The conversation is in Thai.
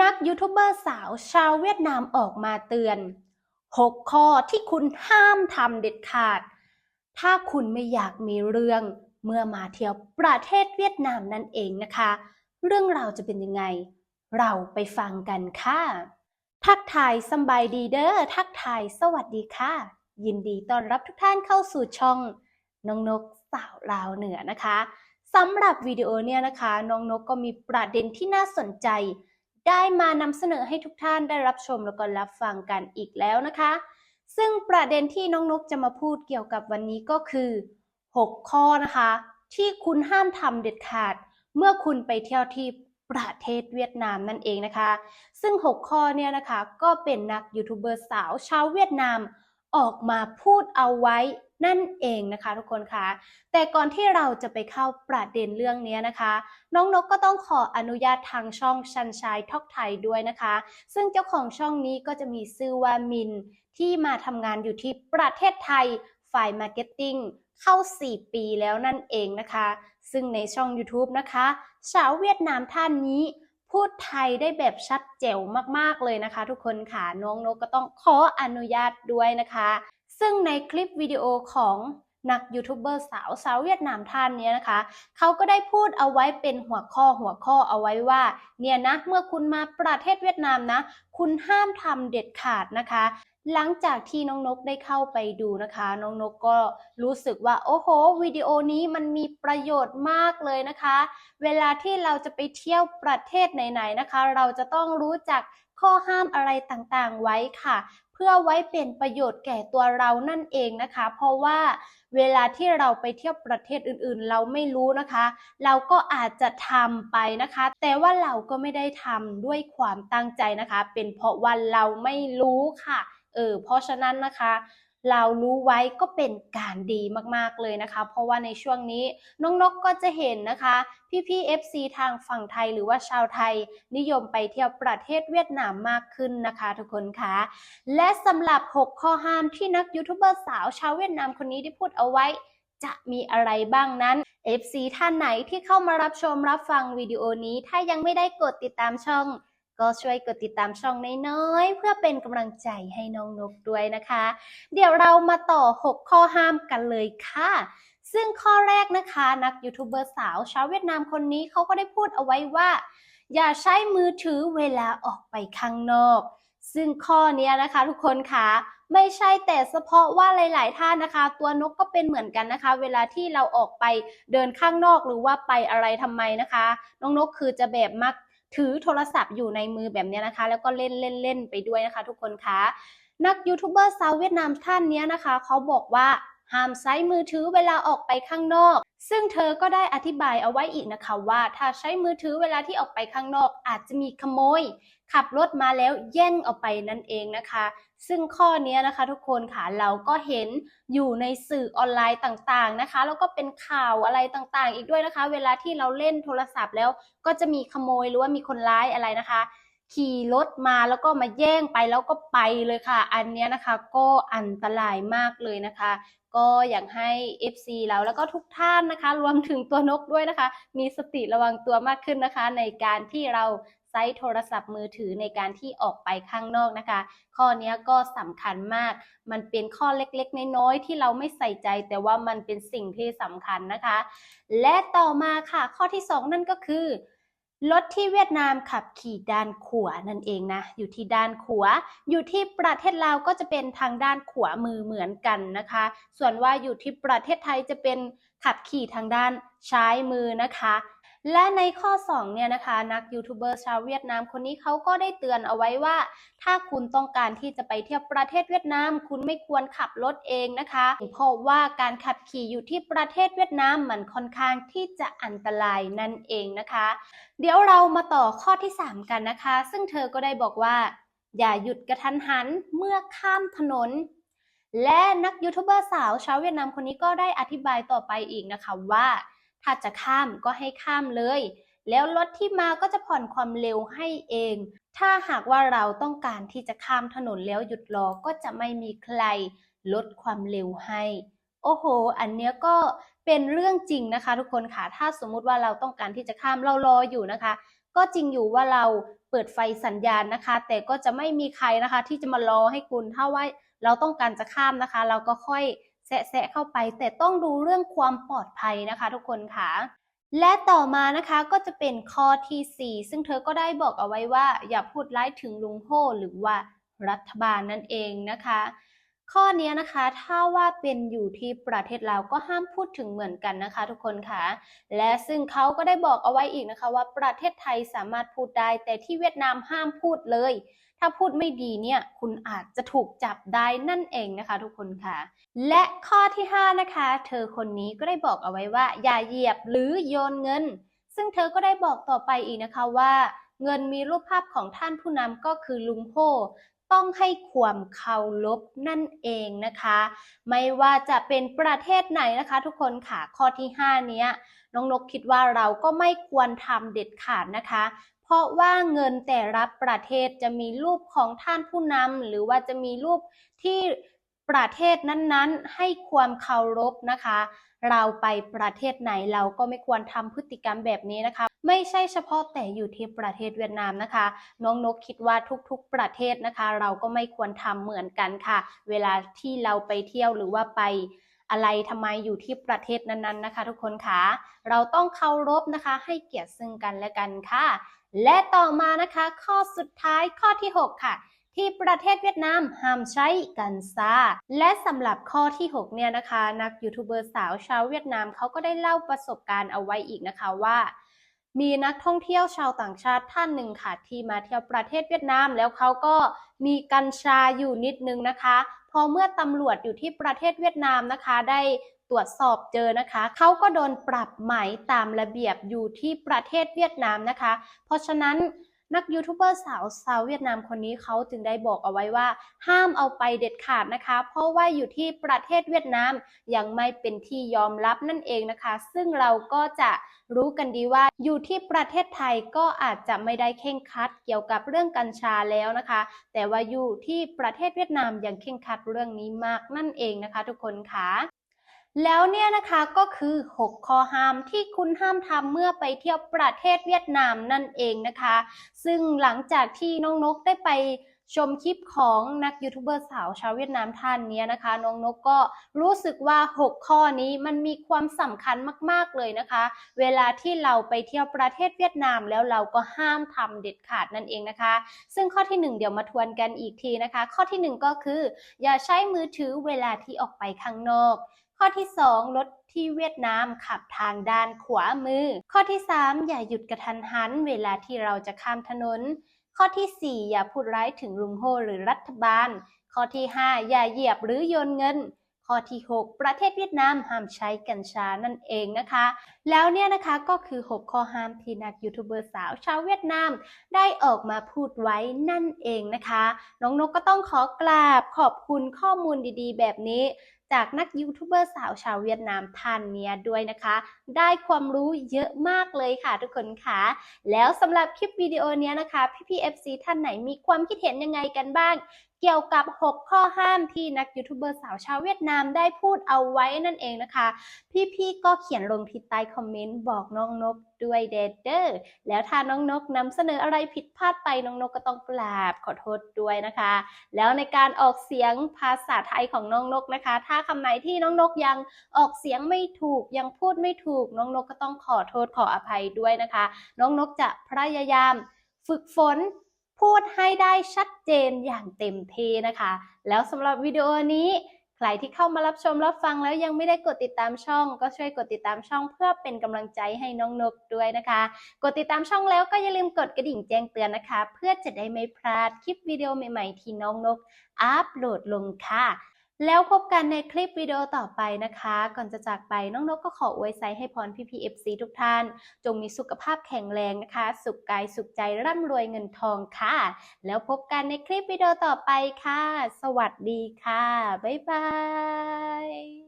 นักยูทูบเบอร์สาวชาวเวียดนามออกมาเตือน 6 ข้อที่คุณห้ามทำเด็ดขาด ถ้าคุณไม่อยากมีเรื่อง เมื่อมาเที่ยวประเทศเวียดนามนั่นเองนะคะ เรื่องราวจะเป็นยังไง เราไปฟังกันค่ะ ทักทายสบายดีเด้อทักทายสวัสดีค่ะ ยินดีต้อนรับทุกท่านเข้าสู่ช่องน้องนกสาวลาวเหนือนะคะสำหรับวิดีโอเนี่ยนะคะ น้องนกก็มีประเด็นที่น่าสนใจ ได้มานำเสนอให้ทุกท่านได้รับชมแล้วก็รับฟังกันอีกแล้วนะคะ ซึ่งประเด็นที่น้องนกจะมาพูดเกี่ยวกับวันนี้ก็คือ 6 ข้อนะคะ ที่คุณห้ามทำเด็ดขาด เมื่อคุณไปเที่ยวที่ประเทศเวียดนามนั่นเองนะคะ ซึ่ง 6 ข้อเนี่ยนะคะก็เป็นนักยูทูบเบอร์สาวชาวเวียดนามออกมาพูดเอาไว้ นั่นเองนะคะ ทุกคนคะแต่ก่อนที่เราจะไปเข้าประเด็นเรื่องนี้นะคะ น้องนกก็ต้องขออนุญาตทางช่องชันชายทอกไทยด้วยนะคะ ซึ่งเจ้าของช่องนี้ก็จะมีชื่อว่ามิน ที่มาทำงานอยู่ที่ประเทศไทยฝ่ายมาร์เก็ตติ้งเข้า 4 ปีแล้วนั่นเองนะคะ ซึ่งในช่อง YouTube นะคะ สาวเวียดนามท่านนี้พูดไทยได้แบบชัดเจ๋วมากๆเลยนะคะ ทุกคนค่ะน้องนกก็ต้องขออนุญาตด้วยนะคะ ซึ่งในคลิปวิดีโอของนักยูทูบเบอร์สาวสาวเวียดนามท่านนี้นะคะ เขาก็ได้พูดเอาไว้เป็นหัวข้อหัวข้อเอาไว้ว่า เนี่ยนะ เมื่อคุณมาประเทศเวียดนามนะ คุณห้ามทำเด็ดขาดนะคะ หลังจากที่น้องนกได้เข้าไปดูนะคะ น้องนกก็รู้สึกว่า โอ้โหวิดีโอนี้มันมีประโยชน์มากเลยนะคะ เวลาที่เราจะไปเที่ยวประเทศไหนๆนะคะ เราจะต้องรู้จัก ข้อห้ามอะไรต่างๆไว้ค่ะ เพื่อไว้เป็นประโยชน์แก่ตัวเรานั่นเองนะคะ เพราะว่าเวลาที่เราไปเที่ยวประเทศอื่นๆ เราไม่รู้นะคะ เราก็อาจจะทำไปนะคะ แต่ว่าเราก็ไม่ได้ทำด้วยความตั้งใจนะคะ เป็นเพราะว่าเราไม่รู้ค่ะเออเพราะฉะนั้นนะคะ เรารู้ไว้ก็เป็นการดีมากๆเลยนะคะ เพราะว่าในช่วงนี้น้องนกก็จะเห็นนะคะ พี่ๆ FC ทางฝั่งไทยหรือว่าชาวไทย นิยมไปเที่ยวประเทศเวียดนามมากขึ้นนะคะทุกคนคะและสำหรับ 6 ข้อห้ามที่นักยูทูบเบอร์สาวชาวเวียดนามคนนี้ได้พูดเอาไว้จะมีอะไรบ้างนั้น FC ท่านไหนที่เข้ามารับชมรับฟังวิดีโอนี้ ถ้ายังไม่ได้กดติดตามช่อง ก็ช่วยกดติดตามช่องน้อยๆ เพื่อเป็นกำลังใจให้น้องนกด้วยนะคะ เดี๋ยวเรามาต่อ 6 ข้อห้ามกันเลยค่ะ ซึ่งข้อแรกนะคะ นักยูทูบเบอร์สาวชาวเวียดนามคนนี้เขาก็ได้พูดเอาไว้ว่า อย่าใช้มือถือเวลาออกไปข้างนอก ซึ่งข้อนี้นะคะทุกคนคะไม่ใช่แต่เฉพาะว่าหลาย ๆ ท่านนะคะ ตัวนกก็เป็นเหมือนกันนะคะ เวลาที่เราออกไปเดินข้างนอกหรือว่าไปอะไรทำไมนะคะ น้องนกคือจะแบบมัก ถือโทรศัพท์อยู่ในมือแบบนี้นะคะ แล้วก็เล่นเล่นเล่นไปด้วยนะคะ ทุกคนคะนักยูทูบเบอร์ชาวเวียดนามท่านนี้นะคะเขาบอกว่าห้ามใช้มือถือเวลาออกไปข้างนอก ซึ่งเธอก็ได้อธิบายเอาไว้อีกนะคะว่า ถ้าใช้มือถือเวลาที่ออกไปข้างนอกอาจจะมีขโมย ขับรถมาแล้วแย่งเอาไปนั่นเองนะคะ ซึ่งข้อนี้นะคะทุกคนค่ะเราก็เห็นอยู่ในสื่อออนไลน์ต่างๆนะคะ แล้วก็เป็นข่าวอะไรต่างๆ อีกด้วยนะคะ เวลาที่เราเล่นโทรศัพท์แล้วก็จะมีขโมยหรือว่ามีคนร้ายอะไรนะคะ ขี่รถมาแล้วก็มาแย่งไปแล้วก็ไปเลยค่ะ อันนี้นะคะก็อันตรายมากเลยนะคะ ก็อยากให้ FC เราแล้วก็ทุกท่านนะคะ รวมถึงตัวนกด้วยนะคะ มีสติระวังตัวมากขึ้นนะคะ ในการที่เราใช้โทรศัพท์มือถือในการที่ออกไปข้างนอกนะคะ ข้อนี้ก็สำคัญมาก มันเป็นข้อเล็กๆ น้อยๆที่เราไม่ใส่ใจ แต่ว่ามันเป็นสิ่งที่สำคัญนะคะ และต่อมาค่ะ ข้อที่ 2 นั่นก็คือ รถที่เวียดนามขับขี่ด้านขวานั่นเองนะ อยู่ที่ด้านขวา อยู่ที่ประเทศลาวก็จะเป็นทางด้านขวามือเหมือนกันนะคะ ส่วนว่าอยู่ที่ประเทศไทยจะเป็นขับขี่ทางด้านซ้ายมือนะคะ และในข้อ 2 เนี่ยนะคะ นักยูทูบเบอร์ชาวเวียดนามคนนี้เขาก็ได้เตือนเอาไว้ว่า ถ้าคุณต้องการที่จะไปเที่ยวประเทศเวียดนาม คุณไม่ควรขับรถเองนะคะ เพราะว่าการขับขี่อยู่ที่ประเทศเวียดนามมันค่อนข้างที่จะอันตรายนั่นเองนะคะ เดี๋ยวเรามาต่อข้อที่ 3 กันนะคะ ซึ่งเธอก็ได้บอกว่า อย่าหยุดกระทันหันเมื่อข้ามถนนและนักยูทูบเบอร์สาวชาวเวียดนามคนนี้ก็ได้อธิบายต่อไปอีกนะคะว่า ถ้าจะข้ามก็ให้ข้ามเลย แล้วรถที่มาก็จะผ่อนความเร็วให้เอง ถ้าหากว่าเราต้องการที่จะข้ามถนนแล้วหยุดรอก็จะไม่มีใครลดความเร็วให้ โอ้โห อันเนี้ยก็เป็นเรื่องจริงนะคะ ทุกคนค่ะ ถ้าสมมุติว่าเราต้องการที่จะข้ามเรารออยู่นะคะ ก็จริงอยู่ว่าเราเปิดไฟสัญญาณนะคะ แต่ก็จะไม่มีใครนะคะ ที่จะมารอให้คุณถ้าว่าเราต้องการจะข้ามนะคะ เราก็ค่อย แซะเข้าไป แต่ต้องดูเรื่องความปลอดภัยนะคะทุกคนค่ะ และต่อมานะคะก็จะเป็นข้อทีสี่4 ซึ่งเธอก็ได้บอกเอาไว้ว่า อย่าพูดร้ายถึงลุงโฮหรือว่ารัฐบาลนั่นเองนะคะ ข้อนี้นะคะถ้าว่าเป็นอยู่ที่ประเทศลาวก็ห้ามพูดถึงเหมือนกันนะคะ ทุกคนค่ะ และซึ่งเขาก็ได้บอกเอาไว้อีกนะคะ ว่าประเทศไทยสามารถพูดได้ แต่ที่เวียดนามห้ามพูดเลย ถ้าพูดไม่ดีเนี่ยคุณอาจจะถูกจับได้นั่นเองนะคะ ทุกคนค่ะ และข้อที่5นะคะ เธอคนนี้ก็ได้บอกเอาไว้ว่า อย่าเหยียบหรือโยนเงิน ซึ่งเธอก็ได้บอกต่อไปอีกนะคะว่าเงินมีรูปภาพของท่านผู้นำก็คือลุงโพ ต้องให้ความเคารพนั่นเองนะคะ ไม่ว่าจะเป็นประเทศไหนนะคะ ทุกคนค่ะข้อที่ 5 เนี้ยน้องนกคิดว่าเราก็ไม่ควรทำเด็ดขาดนะคะ เพราะว่าเงินแต่ละประเทศจะมีรูปของท่านผู้นำหรือว่าจะมีรูปที่ ประเทศนั้นๆ ให้ความเคารพนะคะ เราไปประเทศไหนเราก็ไม่ควรทำพฤติกรรมแบบนี้นะคะ ไม่ใช่เฉพาะแต่อยู่ที่ประเทศเวียดนามนะคะ น้องนกคิดว่าทุกๆประเทศนะคะ เราก็ไม่ควรทำเหมือนกันค่ะ เวลาที่เราไปเที่ยวหรือว่าไปอะไรทำไมอยู่ที่ประเทศนั้นๆนะคะ ทุกคนคะเราต้องเคารพนะคะ ให้เกียรติซึ่งกันและกันค่ะ และต่อมานะคะ ข้อสุดท้ายข้อที่ 6 ค่ะ ที่ประเทศเวียดนามห้ามใช้กันซาและสำหรับข้อที่ 6 เนี่ยนะคะ นักยูทูบเบอร์สาวชาวเวียดนามเขาก็ได้เล่าประสบการณ์เอาไว้อีกนะคะว่ามีนักท่องเที่ยวชาวต่างชาติท่านหนึ่งค่ะ ที่มาเที่ยวประเทศเวียดนาม แล้วเขาก็มีกัญชาอยู่นิดนึงนะคะ พอเมื่อตำรวจอยู่ที่ประเทศเวียดนามนะคะ ได้ตรวจสอบเจอนะคะ เขาก็โดนปรับไหมตามระเบียบอยู่ที่ประเทศเวียดนามนะคะ เพราะฉะนั้น นักยูทูบเบอร์สาวชาวเวียดนามคนนี้เขาจึงได้บอกเอาไว้ว่า ห้ามเอาไปเด็ดขาดนะคะ เพราะว่าอยู่ที่ประเทศเวียดนามยังไม่เป็นที่ยอมรับนั่นเองนะคะ ซึ่งเราก็จะรู้กันดีว่าอยู่ที่ประเทศไทยก็อาจจะไม่ได้เข่งคัดเกี่ยวกับเรื่องกัญชาแล้วนะคะ แต่ว่าอยู่ที่ประเทศเวียดนามยังเข่งคัดเรื่องนี้มากนั่นเองนะคะ ทุกคนค่ะ แล้วเนี่ยนะคะก็คือ 6 ข้อห้ามที่คุณห้ามทำเมื่อไปเที่ยวประเทศเวียดนามนั่นเองนะคะ ซึ่งหลังจากที่น้องนกได้ไปชมคลิปของนักยูทูบเบอร์สาวชาวเวียดนามท่านนี้นะคะ น้องนกก็รู้สึกว่า 6 ข้อนี้มันมีความสำคัญมาก ๆ เลยนะคะ เวลาที่เราไปเที่ยวประเทศเวียดนามแล้วเราก็ห้ามทำเด็ดขาดนั่นเองนะคะ ซึ่งข้อที่ 1 เดี๋ยวมาทวนกันอีกทีนะคะ ข้อทีหนึ่1 ก็คือ อย่าใช้มือถือเวลาที่ออกไปข้างนอก ข้อที่ 2 รถที่เวียดนามขับทางด้านขวามือ ข้อที่ 3 อย่าหยุดกระทันหันเวลาที่เราจะข้ามถนน ข้อที่ 4 อย่าพูดร้ายถึงลุงโฮหรือรัฐบาล ข้อที่ 5 อย่าเหยียบหรือโยนเงินข้อที่ 6 ประเทศเวียดนามห้ามใช้กัญชานั่นเองนะคะ แล้วเนี่ยนะคะก็คือ 6 ข้อห้ามที่นักยูทูบเบอร์สาวชาวเวียดนามได้ออกมาพูดไว้นั่นเองนะคะ น้องนกก็ต้องขอกราบขอบคุณข้อมูลดีๆ แบบนี้ จากนักยูทูบเบอร์สาวชาวเวียดนามท่านเนี้ยด้วยนะคะ ได้ความรู้เยอะมากเลยค่ะทุกคนค่ะ แล้วสำหรับคลิปวิดีโอเนี้ยนะคะพี่พีเอฟซีท่านไหนมีความคิดเห็นยังไงกันบ้าง เกี่ยวกับ 6 ข้อห้ามที่นักยูทูบเบอร์สาวชาวเวียดนามได้พูดเอาไว้นั่นเองนะคะ พี่ๆก็เขียนลงที่ใต้คอมเมนต์บอกน้องนกด้วยเดดเดอร์แล้วถ้าน้องนกนำเสนออะไรผิดพลาดไปน้องนกก็ต้องกราบขอโทษด้วยนะคะ แล้วในการออกเสียงภาษาไทยของน้องนกนะคะ ถ้าคำไหนที่น้องนกยังออกเสียงไม่ถูกยังพูดไม่ถูก น้องนกก็ต้องขอโทษขออภัยด้วยนะคะ น้องนกจะพยายามฝึกฝน พูดให้ได้ชัดเจนอย่างเต็มที่นะคะ แล้วสำหรับวิดีโอนี้ใครที่เข้ามารับชมรับฟังแล้วยังไม่ได้กดติดตามช่อง ก็ช่วยกดติดตามช่องเพื่อเป็นกำลังใจให้น้องนกด้วยนะคะ กดติดตามช่องแล้วก็อย่าลืมกดกระดิ่งแจ้งเตือนนะคะ เพื่อจะได้ไม่พลาดคลิปวิดีโอใหม่ๆที่น้องนกอัปโหลดลงค่ะ แล้วพบกันในคลิปวิดีโอต่อไปนะคะ ก่อนจะจากไปน้องนกก็ขออวยใจให้พรพี่พีเอฟซีทุกท่าน จงมีสุขภาพแข็งแรงนะคะ สุขกายสุขใจร่ำรวยเงินทองค่ะ แล้วพบกันในคลิปวิดีโอต่อไปค่ะ สวัสดีค่ะ บ๊ายบาย